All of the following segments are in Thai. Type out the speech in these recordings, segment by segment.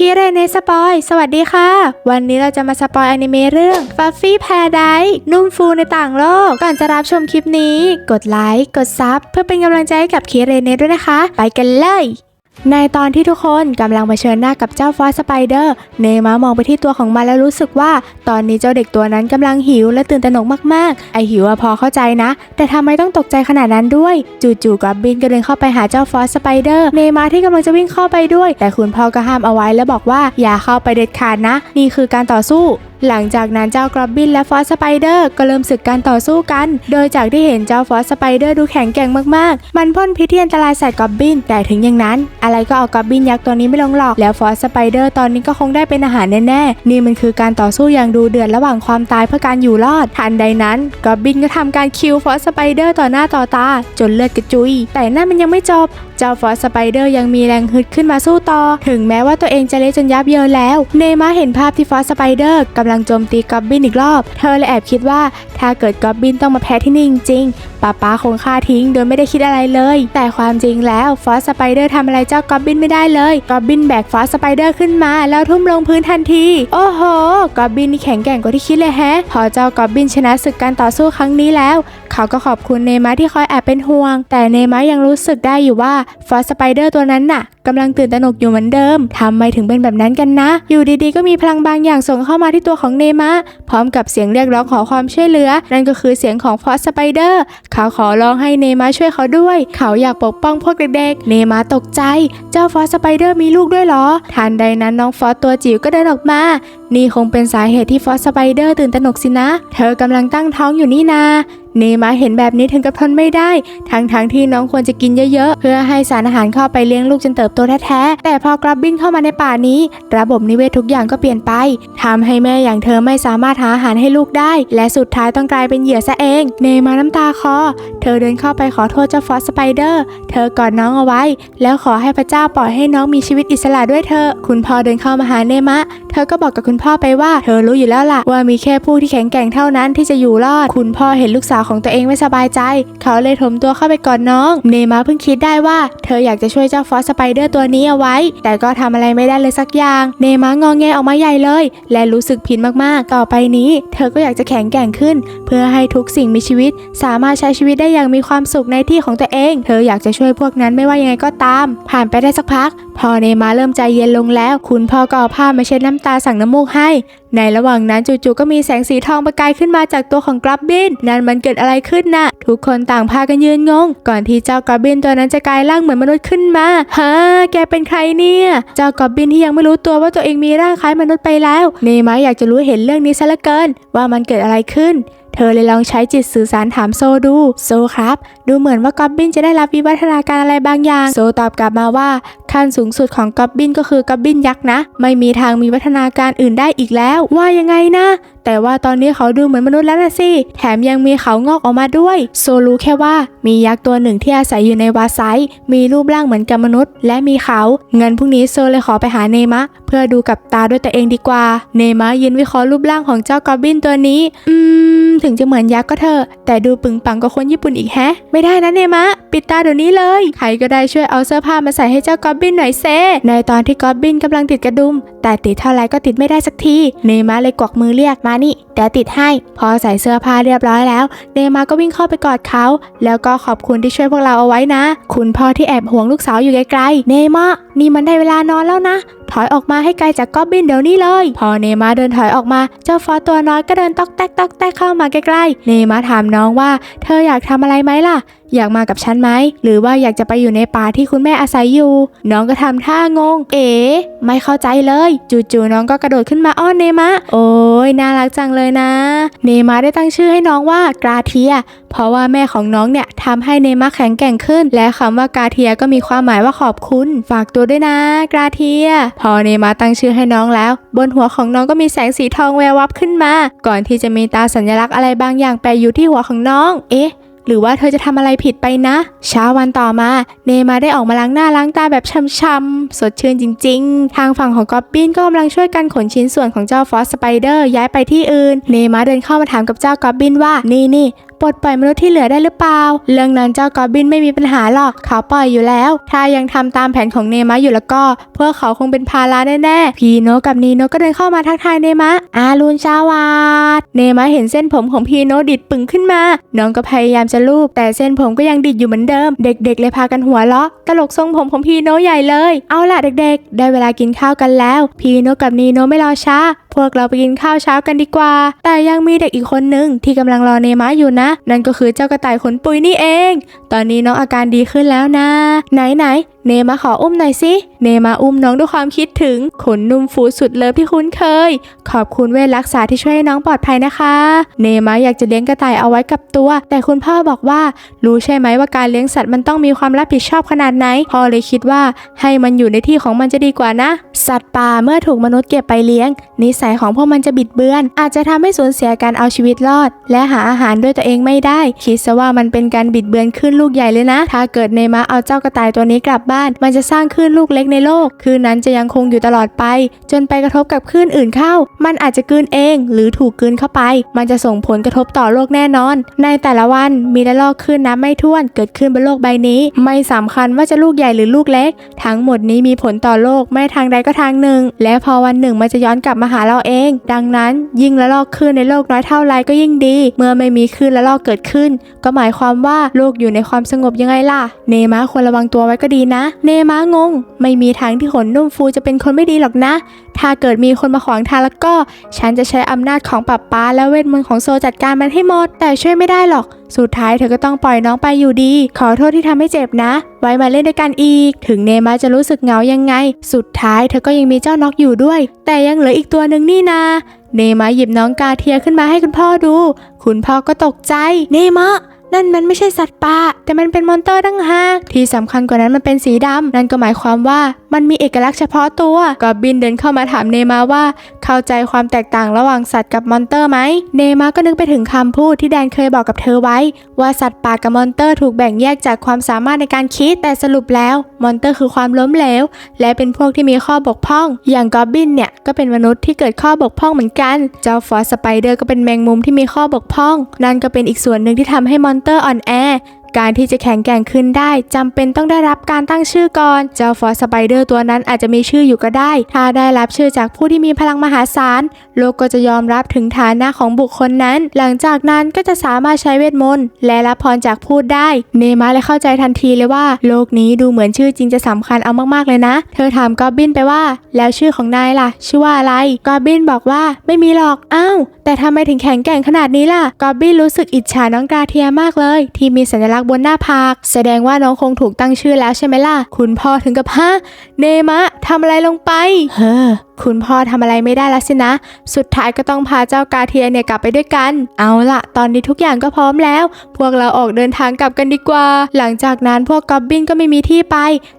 คีเรเนสปอย สวัสดีค่ะ วันนี้เราจะมาสปอยอนิเมะเรื่อง Fluffy Paradise นุ่มฟูในต่างโลก ก่อนจะรับชมคลิปนี้ กดไลค์ กดซับเพื่อเป็นกำลังใจให้กับคีเรเนด้วยนะคะ ไปกันเลย ในตอนที่ทุกคนกำลังเผชิญหน้ากับเจ้าฟอสสไปเดอร์ เนมามองไปที่ตัวของมันแล้วรู้สึกว่า ตอนนี้เจ้าเด็กตัวนั้นกำลังหิวและตื่นตระหนกมากๆ ไอหิวอะพอเข้าใจนะ แต่ทำไมต้องตกใจขนาดนั้นด้วย จู่ๆกับบินก็เดินเข้าไปหาเจ้าฟอสสไปเดอร์ เนมาที่กำลังจะวิ่งเข้าไปด้วย แต่คุณพ่อก็ห้ามเอาไว้แล้วบอกว่าอย่าเข้าไปเด็ดขาดนะ นี่คือการต่อสู้ หลังจากนั้นเจ้ากรอบบินและฟอสสไปเดอร์ก็เริ่มศึกการต่อสู้กัน โดยจากที่เห็นเจ้าฟอสสไปเดอร์ดูแข็งแกร่งมากๆ มันพ่นพิษที่อันตรายใส่กรอบบิน แต่ถึงอย่างนั้น อะไรก็เอากรอบบินยักษ์ตัวนี้ไม่ลงหรอก แล้วฟอสสไปเดอร์ตอนนี้ก็คงได้เป็นอาหารแน่ๆ นี่มันคือการต่อสู้อย่างดูเดือดระหว่างความตายเพื่อการอยู่รอด ทันใดนั้นกรอบบินก็ทำการคิวฟอสสไปเดอร์ต่อหน้าต่อตา จนเลือดกระจุย แต่นั่นมันยังไม่จบ เจ้าฟอสสไปเดอร์ยังมีแรงฮึดขึ้นมาสู้ต่อ ถึงแม้ว่าตัวเองจะเละจนยับเยินแล้ว เนมาเห็นภาพที่ฟอสสไปเดอร์กำลังโจมตีกอบบินอีกรอบ เธอเลยแอบคิดว่า ถ้าเกิดกอบบินต้องมาแพ้ที่นี่จริงป้าป้าคงฆ่าทิ้งโดยไม่ได้คิดอะไรเลย แต่ความจริงแล้วฟอสสไปเดอร์ทำอะไรเจ้ากอบบินไม่ได้เลย กอบบินแบกฟอสสไปเดอร์ขึ้นมา แล้วทุ่มลงพื้นทันที โอ้โห กอบบินนี่แข็งแกร่งกว่าที่คิดเลยแฮะ พอเจ้ากอบบินชนะศึกการต่อสู้ครั้งนี้แล้ว เขาก็ขอบคุณเนมาที่คอยแอบเป็นห่วง แต่เนมายังรู้สึกได้อยู่ว่าฟอสสไปเดอร์ตัวนั้นน่ะกำลังตื่นตระหนกอยู่เหมือนเดิม ทำไมถึงเป็นแบบนั้นกันนะ อยู่ดีๆ ก็มีพลังบางอย่างส่งเข้ามาที่ตัวของเนมาพร้อมกับเสียงเรียกร้องขอความช่วยเหลือ นั่นก็คือเสียงของฟอสสไปเดอร์เขาขอร้องให้เนมาช่วยเขาด้วย เขาอยากปกป้องพวกเด็กๆ เนมาตกใจ เจ้าฟอสสไปเดอร์มีลูกด้วยเหรอ ทันใดนั้นน้องฟอสตัวจิ๋วก็เดินออกมา นี่คงเป็นสาเหตุที่ฟอสสไปเดอร์ตื่นตระหนกสินะ เธอกำลังตั้งท้องอยู่นี่นาเนมาเห็นแบบนี้ถึงกับทนไม่ได้ ทั้งๆทที่น้องควรจะกินเยอะๆ เพื่อให้สารอาหารเข้าไปเลี้ยงลูกจนเติบโตแท้ๆ แต่พอกรับบินเข้ามาในป่านี้ ระบบนิเวศทุกอย่างก็เปลี่ยนไปทำให้แม่อย่างเธอไม่สามารถหาอาหารให้ลูกได้ และสุดท้ายต้องกลายเป็นเหยื่อซะเอง เนมาน้ำตาคอ เธอเดินเข้าไปขอโทษเจ้าฟอสสไปเดอร์ เธอกอดน้องเอาไว้ แล้วขอให้พระเจ้าปล่อยให้น้องมีชีวิตอิสระด้วยเธอ คุณพ่อเดินเข้ามาหาเนมะ เธอก็บอกกับคุณพ่อไปว่า เธอรู้อยู่แล้วล่ะว่ามีแค่ผู้ที่แข็งแกร่งเท่านั้นที่จะอยู่รอด คุณพ่อเห็นลูกสาวของตัวเองไม่สบายใจ เขาเลยถมตัวเข้าไปกอดน้อง เนมะเพิ่งคิดได้ว่า เธออยากจะช่วยเจ้าฟอสสไปเดอร์ตัวนี้เอาไว้ แต่ก็ทำอะไรไม่ได้เลยสักอย่าง เนมะงอแงออกมาใหญ่เลย และรู้สึกผิดมากๆ ต่อไปนี้ เธอก็อยากจะแข็งแกร่งขึ้น เพื่อให้ทุกสิ่งมีชีวิต สามารถใช้ชีวิตได้อย่างมีความสุขในที่ของตัวเอง เธออยากจะช่วยพวกนั้นไม่ว่ายังไงก็ตาม ผ่านไปได้สักพัก พอเนมาเริ่มใจเย็นลงแล้ว คุณพ่อก็เอาผ้ามาเช็ดน้ำตาสั่งน้ำมูกให้ ในระหว่างนั้นจู่ๆก็มีแสงสีทองประกายขึ้นมาจากตัวของกรับบิน นั่นมันเกิดอะไรขึ้นน่ะ ทุกคนต่างพากันยืนงง ก่อนที่เจ้ากรับบินตัวนั้นจะกลายร่างเหมือนมนุษย์ขึ้นมาฮะแกเป็นใครเนี่ย เจ้ากรับบินที่ยังไม่รู้ตัวว่าตัวเองมีร่างคล้ายมนุษย์ไปแล้ว เนมาอยากจะรู้เห็นเรื่องนี้ซะเหลือเกิน ว่ามันเกิดอะไรขึ้น เธอเลยลองใช้จิตสื่อสารถามโซดู โซครับ ดูเหมือนว่ากอบบินจะได้รับวิวัฒนาการอะไรบางอย่าง โซตอบกลับมาว่าขั้นสูงสุดของกอบบินก็คือกอบบินยักษ์นะ ไม่มีทางมีวัฒนาการอื่นได้อีกแล้ว ว่ายังไงนะ แต่ว่าตอนนี้เขาดูเหมือนมนุษย์แล้วนะสิ แถมยังมีเขางอกออกมาด้วย โซรู้แค่ว่ามียักษ์ตัวหนึ่งที่อาศัยอยู่ในวาไซมีรูปร่างเหมือนกับมนุษย์ และมีเขา เงินพรุ่งนี้โซเลยขอไปหาเนมะ เพื่อดูกับตาด้วยตัวเองดีกว่า เนมะยืนวิเคราะห์รูปร่างของเจ้ากอบบินตัวนี้ อืม ถึงจะเหมือนยักษ์ก็เถอะแต่ดูปึงปังกว่าคนญี่ปุ่นอีกแฮะ ไม่ได้นะเนมะ ปิดตาเดี๋ยวนี้เลย ใครก็ได้ช่วยเอาเสื้อผ้ามาใส่ให้เจ้ากอบบินหน่อยเซ ในตอนที่กอบบินกำลังติดกระดุม แต่ติดเท่าไรก็ติดไม่ได้สักที เนมะเลยกวักมือเรียกมานี่เดี๋ยวติดให้ พอใส่เสื้อผ้าเรียบร้อยแล้ว เนมาก็วิ่งเข้าไปกอดเขา แล้วก็ขอบคุณที่ช่วยพวกเราเอาไว้นะ คุณพ่อที่แอบห่วงลูกสาวอยู่ไกลๆ เนมานี่มันได้เวลานอนแล้วนะ ถอยออกมาให้ไกลจากกอบบินเดี๋ยวนี้เลย พอเนมาเดินถอยออกมา เจ้าฟอตัวน้อยก็เดินตอกแตกตอกแตกเข้ามาใกล้ๆ เนมาถามน้องว่า เธออยากทำอะไรไหมล่ะ อยากมากับฉันไหม หรือว่าอยากจะไปอยู่ในป่าที่คุณแม่อาศัยอยู่ น้องก็ทำท่างง เอ๋ไม่เข้าใจเลย จู่ๆน้องก็กระโดดขึ้นมาอ้อนเนมะ โอ้ยน่ารักจังเลยนะ เนมาได้ตั้งชื่อให้น้องว่ากราเทีย เพราะว่าแม่ของน้องเนี่ยทำให้เนมะแข็งแกร่งขึ้น และคำว่ากราเทียก็มีความหมายว่าขอบคุณ ฝากตัวด้วยนะ กราเทีย พอเนมาตั้งชื่อให้น้องแล้ว บนหัวของน้องก็มีแสงสีทองแวววับขึ้นมา ก่อนที่จะมีตาสัญลักษณ์อะไรบางอย่างแปะอยู่ที่หัวของน้อง เอ๊ะ หรือว่าเธอจะทำอะไรผิดไปนะ เช้าวันต่อมา เนมาได้ออกมาล้างหน้าล้างตาแบบช้ำๆสดชื่นจริง ๆ ทางฝั่งของกอบบินก็กำลังช่วยกันขนชิ้นส่วนของเจ้าฟอสสไปเดอร์ย้ายไปที่อื่น เนมาเดินเข้ามาถามกับเจ้ากอบบินว่านี่นี่ ปลดปล่อยมนุษย์ที่เหลือได้หรือเปล่า เรื่องนั้นเจ้ากอบบินไม่มีปัญหาหรอกเขาปล่อยอยู่แล้ว ถ้ายังทำตามแผนของเนมะอยู่แล้วก็ พวกเขาคงเป็นภาระแน่ๆ พีโนกับนีโนก็เดินเข้ามาทักทายเนมะ อารุณชาวาดเนมะเห็นเส้นผมของพีโนดิดปึงขึ้นมา น้องก็พยายามจะลูบแต่เส้นผมก็ยังดิดอยู่เหมือนเดิม เด็กๆ เลยพากันหัวเราะตลกทรงผมของพีโนใหญ่เลย เอาล่ะเด็กๆ ได้เวลากินข้าวกันแล้ว พีโนกับนีโนไม่รอช้า วกเราไปกินข้าวเช้ากันดีกว่า แต่ยังมีเด็กอีกคนหนึ่งที่กำลังรอเนมาอยู่นะ นั่นก็คือเจ้ากระต่ายขนปุยนี่เอง ตอนนี้น้องอาการดีขึ้นแล้วนะ ไหนไหน เนมาขออุ้มหน่อยสิ เนมาอุ้มน้องด้วยความคิดถึง ขนนุ่มฟูสุดเลิฟที่คุ้นเคย ขอบคุณเวทรักษาที่ช่วยให้น้องปลอดภัยนะคะ เนมาอยากจะเลี้ยงกระต่ายเอาไว้กับตัว แต่คุณพ่อบอกว่า รู้ใช่ไหมว่าการเลี้ยงสัตว์มันต้องมีความรับผิดชอบขนาดไหน พ่อเลยคิดว่า ให้มันอยู่ในที่ของมันจะดีกว่านะ สัตว์ป่าเมื่อถูกมนุษย์เก็บไปเลี้ยง นิสัยของพวกมันจะบิดเบือน อาจจะทำให้สูญเสียการเอาชีวิตรอด และหาอาหารด้วยตัวเองไม่ได้ คิดซะว่ามันเป็นการบิดเบือนขึ้นลูกใหญ่เลยนะ ถ้าเกิดเนมาเอาเจ้ากระต่ายตัวนี้กลับบ้านมันจะสร้างคลื่นลูกเล็กในโลกคลื่นนั้นจะยังคงอยู่ตลอดไป จนไปกระทบกับคลื่นอื่นเข้า มันอาจจะกลืนเอง หรือถูกกลืนเข้าไป มันจะส่งผลกระทบต่อโลกแน่นอน ในแต่ละวันมีละลอกคลื่นน้ำไม่ถ้วนเกิดขึ้นบนโลกใบนี้ ไม่สำคัญว่าจะลูกใหญ่หรือลูกเล็ก ทั้งหมดนี้มีผลต่อโลกไม่ทางใดก็ทางหนึ่ง และพอวันหนึ่งมันจะย้อนกลับมาหาเราเอง ดังนั้น ยิ่งละลอกคลื่นในโลกน้อยเท่าไรก็ยิ่งดี เมื่อไม่มีคลื่นละลอกเกิดขึ้น ก็หมายความว่าโลกอยู่ในความสงบยังไงล่ะ เนมาควรระวังตัวไว้ก็ดีนะเนม้างง ไม่มีทางที่ขนนุ่มฟูจะเป็นคนไม่ดีหรอกนะ ถ้าเกิดมีคนมาขวางทางแล้วก็ ฉันจะใช้อำนาจของปับป้าและเวทมนต์ของโซจัดการมันให้หมด แต่ช่วยไม่ได้หรอก สุดท้ายเธอก็ต้องปล่อยน้องไปอยู่ดี ขอโทษที่ทำให้เจ็บนะ ไว้มาเล่นด้วยกันอีก ถึงเนมาจะรู้สึกเหงายังไง สุดท้ายเธอก็ยังมีเจ้าน็อกอยู่ด้วย แต่ยังเหลืออีกตัวหนึ่งนี่นาเนมาหยิบน้องกาเทียขึ้นมาให้คุณพ่อดู คุณพ่อก็ตกใจ เนมะ นั่นมันไม่ใช่สัตว์ป่าแต่มันเป็นมอนเตอร์ตั้งหากที่สำคัญกว่านั้นมันเป็นสีดำนั่นก็หมายความว่ามันมีเอกลักษณ์เฉพาะตัวกอบบินเดินเข้ามาถามเนมาว่า เข้าใจความแตกต่างระหว่างสัตว์กับมอนเตอร์ไหมเนมาก็นึกไปถึงคำพูดที่แดนเคยบอกกับเธอไว้ ว่าสัตว์ป่ากับมอนเตอร์ถูกแบ่งแยกจากความสามารถในการคิดแต่สรุปแล้วมอนเตอร์คือความล้มเหลว และเป็นพวกที่มีข้อบกพร่อง อย่างกอบบินเนี่ยก็เป็นมนุษย์ที่เกิดข้อบกพร่องเหมือนกัน เจ้าฟอสสไปเดอร์ก็เป็นแมงมุมที่มีข้อบกพร่อง นั่นก็เป็นอีกส่วนหนึ่งที่ทำให้มอนเตอร์อ่อนแอ การที่จะแข็งแกร่งขึ้นได้จำเป็นต้องได้รับการตั้งชื่อก่อน เจ้าฟอสสไปเดอร์ตัวนั้นอาจจะมีชื่ออยู่ก็ได้ ถ้าได้รับชื่อจากผู้ที่มีพลังมหาศาล โลกก็จะยอมรับถึงฐานะของบุคคลนั้น หลังจากนั้นก็จะสามารถใช้เวทมนต์และรับพรจากพูดได้ เนมาเลยเข้าใจทันทีเลยว่า โลกนี้ดูเหมือนชื่อจริงจะสำคัญเอามากๆเลยนะ เธอถามกอบบินไปว่า แล้วชื่อของนายล่ะ ชื่อว่าอะไรกอบบินบอกว่าไม่มีหรอกอ้าว แต่ทำไมถึงแข็งแกร่งขนาดนี้ล่ะกอบบี้รู้สึกอิจฉาน้องกาเทียมากเลย ที่มีสัญลักษณ์บนหน้าผาก แสดงว่าน้องคงถูกตั้งชื่อแล้วใช่ไหมล่ะ คุณพ่อถึงกับฮะเนมะทำอะไรลงไป เฮ้อ คุณพ่อทำอะไรไม่ได้แล้วสินะ สุดท้ายก็ต้องพาเจ้ากาเทียเนี่ยกลับไปด้วยกัน เอาละตอนนี้ทุกอย่างก็พร้อมแล้ว พวกเราออกเดินทางกลับกันดีกว่า หลังจากนั้นพวกกอบบินก็ไม่มีที่ไป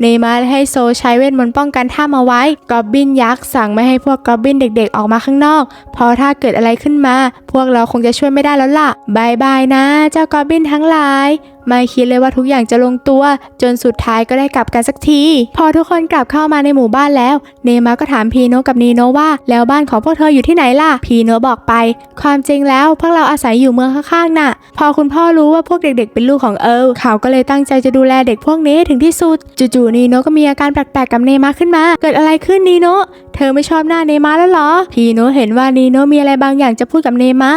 เนมาให้โซใช้เวทมนต์ป้องกันถ้ำเอาไว้ กอบบินยักษ์สั่งไม่ให้พวกกอบบินเด็กๆออกมาข้างนอกเพราะถ้าเกิดอะไรขึ้นมา พวกเราคงจะช่วยไม่ได้แล้วล่ะบายบายนะ เจ้ากอบบินทั้งหลายไม่คิดเลยว่าทุกอย่างจะลงตัว จนสุดท้ายก็ได้กลับกันสักที พอทุกคนกลับเข้ามาในหมู่บ้านแล้ว เนมาก็ถามพีโนกับนีโนว่า แล้วบ้านของพวกเธออยู่ที่ไหนล่ะ พีโนบอกไป ความจริงแล้วพวกเราอาศัยอยู่เมืองข้างๆน่ะ พอคุณพ่อรู้ว่าพวกเด็กๆ เป็นลูกของเอิร์ลเขาก็เลยตั้งใจจะดูแลเด็กพวกนี้ให้ถึงที่สุด จู่ๆนีโนก็มีอาการแปลกๆกับเนมาขึ้นมา เกิดอะไรขึ้นนีโนเธอไม่ชอบหน้าเนมาแล้วเหรอ พีโนเห็นว่านีโนมีอะไรบางอย่างจะพูดกับเนมะ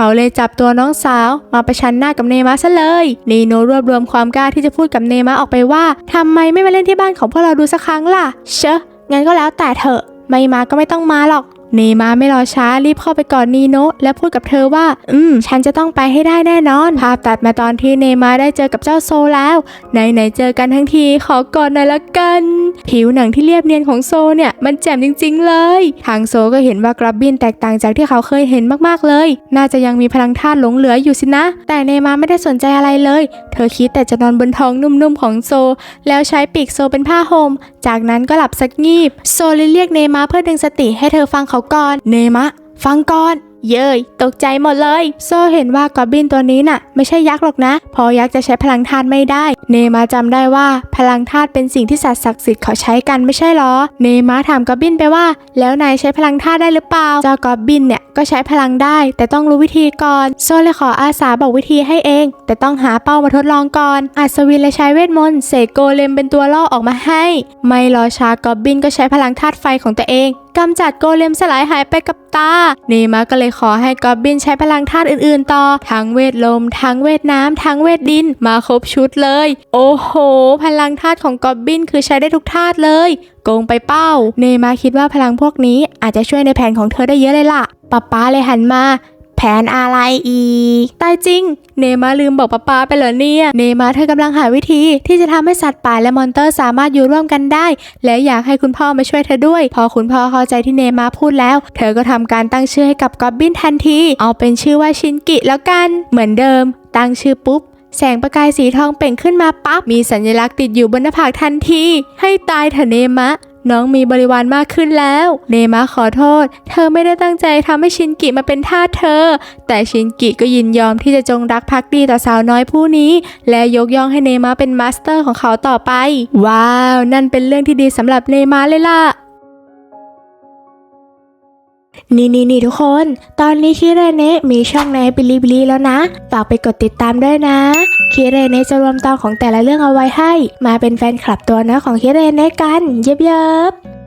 เขาเลยจับตัวน้องสาว มาประชันหน้ากับเนมาซะเลยนีโนรวบรวมความกล้าที่จะพูดกับเนมาออกไปว่าทำไมไม่มาเล่นที่บ้านของพวกเราดูสักครั้งล่ะ เชอะงั้นก็แล้วแต่เถอะ ไม่มาก็ไม่ต้องมาหรอก เนมาไม่รอช้ารีบเข้าไปก่อดนีโนะและพูดกับเธอว่า อืม ฉันจะต้องไปให้ได้แน่นอน ภาพตัดมาตอนที่เนมาได้เจอกับเจ้าโซแล้ว ไหนไหนๆเจอกันทั้งทีขอกอดหน่อยละกัน ผิวหนังที่เรียบเนียนของโซเนี่ย มันแจ่มจริง ๆ เลย ทางโซก็เห็นว่ากรับบินแตกต่างจากที่เขาเคยเห็นมากๆเลย น่าจะยังมีพลังธาตุหลงเหลืออยู่สินะ แต่เนมาไม่ได้สนใจอะไรเลย เธอคิดแต่จะนอนบนท้องนุ่มๆของโซ แล้วใช้ปีกโซเป็นผ้าห่มจากนั้นก็หลับสักงีบ โซเลยเรียกเนมาเพื่อดึงสติให้เธอฟังเขาก่อน เนมะ ฟังก่อน เย้ย ตกใจหมดเลย โซเห็นว่ากอบบินตัวนี้น่ะ ไม่ใช่ยักษ์หรอกนะ พอยักษ์จะใช้พลังธาตุไม่ได้ เนมาจำได้ว่าพลังธาตุเป็นสิ่งที่สัตว์ศักดิ์สิทธิ์เขาใช้กันไม่ใช่หรอ เนมาถามกอบบินไปว่า แล้วนายใช้พลังธาตุได้หรือเปล่า เจ้ากอบบินเนี่ยก็ใช้พลังได้ แต่ต้องรู้วิธีก่อน โซเลยขออาสาบอกวิธีให้เอง แต่ต้องหาเป้ามาทดลองก่อน อัศวินเลยใช้เวทมนต์เสกโกเลมเป็นตัวล่อออกมาให้ ไม่รอช้ากอบบินก็ใช้พลังธาตุไฟของตัวเอง กำจัดโกเลมสลายหายไปกับตา เนมาก็เลยขอให้กอบบินใช้พลังธาตุอื่นๆ ต่อ ทั้งเวทลม ทั้งเวทน้ำ ทั้งเวทดิน มาครบชุดเลย โอ้โห พลังธาตุของกอบบินคือใช้ได้ทุกธาตุเลยโกงไปเป้า เนมาคิดว่าพลังพวกนี้อาจจะช่วยในแผนของเธอได้เยอะเลยล่ะป๊าป๊าเลยหันมา แผนอะไรอีก ตายจริง เนมาลืมบอกป๊าป๊าไปเหรอเนี่ย เนมาเธอกำลังหาวิธีที่จะทำให้สัตว์ป่าและมอนเตอร์สามารถอยู่ร่วมกันได้ และอยากให้คุณพ่อมาช่วยเธอด้วย พอคุณพ่อเข้าใจที่เนมาพูดแล้ว เธอก็ทำการตั้งชื่อให้กับกอบบินทันที เอาเป็นชื่อว่าชินกิแล้วกัน เหมือนเดิม ตั้งชื่อปุ๊บ แสงประกายสีทองเปล่งขึ้นมาปั๊บมีสัญลักษณ์ติดอยู่บนหน้าผากทันที ให้ตายเถอะเนมะ น้องมีบริวารมากขึ้นแล้ว เนมะขอโทษ เธอไม่ได้ตั้งใจทำให้ชินกิมาเป็นทาสเธอ แต่ชินกิก็ยินยอมที่จะจงรักภักดีต่อสาวน้อยผู้นี้ และยกย่องให้เนมะเป็นมาสเตอร์ของเขาต่อไป ว้าว นั่นเป็นเรื่องที่ดีสำหรับเนมะเลยล่ะ นี่นี่นี่ทุกคน ตอนนี้คิเรเนะมีช่องในบิลิบิลิแล้วนะ ฝากไปกดติดตามด้วยนะคิเรเนะจะรวมตอนของแต่ละเรื่องเอาไว้ให้ มาเป็นแฟนคลับตัวน้อยของคิเรเนะกัน เย็บเย็บ